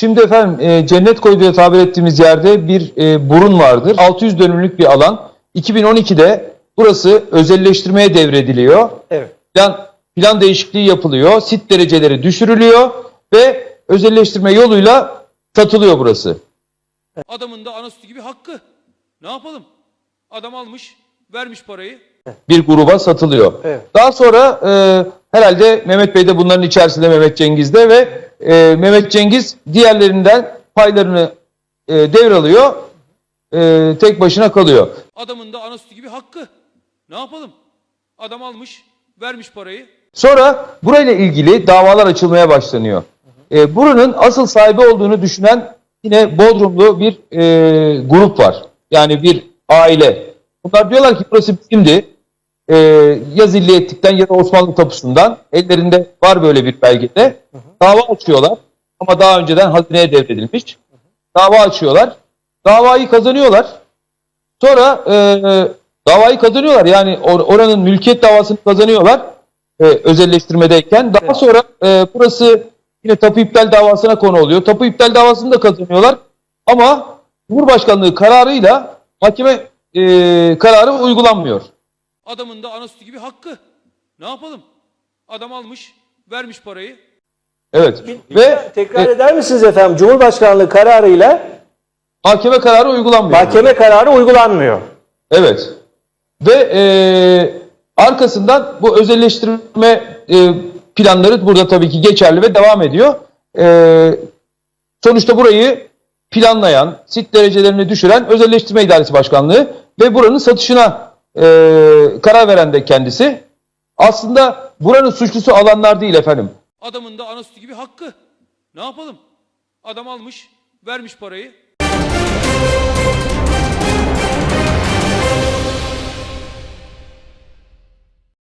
Şimdi efendim e, cennet koyu diye tabir ettiğimiz yerde bir e, burun vardır. 600 dönümlük bir alan. 2012'de burası özelleştirmeye devrediliyor. Evet. Plan, plan değişikliği yapılıyor. Sit dereceleri düşürülüyor ve özelleştirme yoluyla satılıyor burası. Adamın da anasını gibi hakkı. Ne yapalım? Adam almış, vermiş parayı. bir gruba satılıyor. Evet. Daha sonra e, herhalde Mehmet Bey de bunların içerisinde Mehmet Cengiz'de ve e, Mehmet Cengiz diğerlerinden paylarını e, devralıyor. E, tek başına kalıyor. Adamın da anasını gibi hakkı. Ne yapalım? Adam almış, vermiş parayı. Sonra burayla ilgili davalar açılmaya başlanıyor. E, buranın asıl sahibi olduğunu düşünen yine Bodrumlu bir e, grup var. Yani bir aile. Bunlar diyorlar ki burası bizimdi. E, ya zilliyetlikten ya da Osmanlı tapusundan. Ellerinde var böyle bir belgede. Dava açıyorlar. Ama daha önceden hazineye devredilmiş. Dava açıyorlar. Davayı kazanıyorlar. Sonra e, davayı kazanıyorlar. Yani or- oranın mülkiyet davasını kazanıyorlar. E, özelleştirmedeyken. Daha sonra e, burası yine tapu iptal davasına konu oluyor. Tapu iptal davasını da kazanıyorlar. Ama Cumhurbaşkanlığı kararıyla mahkeme e, kararı uygulanmıyor. Adamın da anasını gibi hakkı. Ne yapalım? Adam almış, vermiş parayı. Evet. Bir- Ve tekrar e, eder misiniz efendim? Cumhurbaşkanlığı kararıyla mahkeme kararı uygulanmıyor. mahkeme kararı uygulanmıyor. Evet. Ve e, arkasından bu özelleştirme e, planları burada tabii ki geçerli ve devam ediyor. E, sonuçta burayı planlayan, sit derecelerini düşüren Özelleştirme İdaresi Başkanlığı ve buranın satışına e, karar veren de kendisi. Aslında buranın suçlusu alanlar değil efendim. Adamın da anasını gibi hakkı. Ne yapalım? Adam almış, vermiş parayı.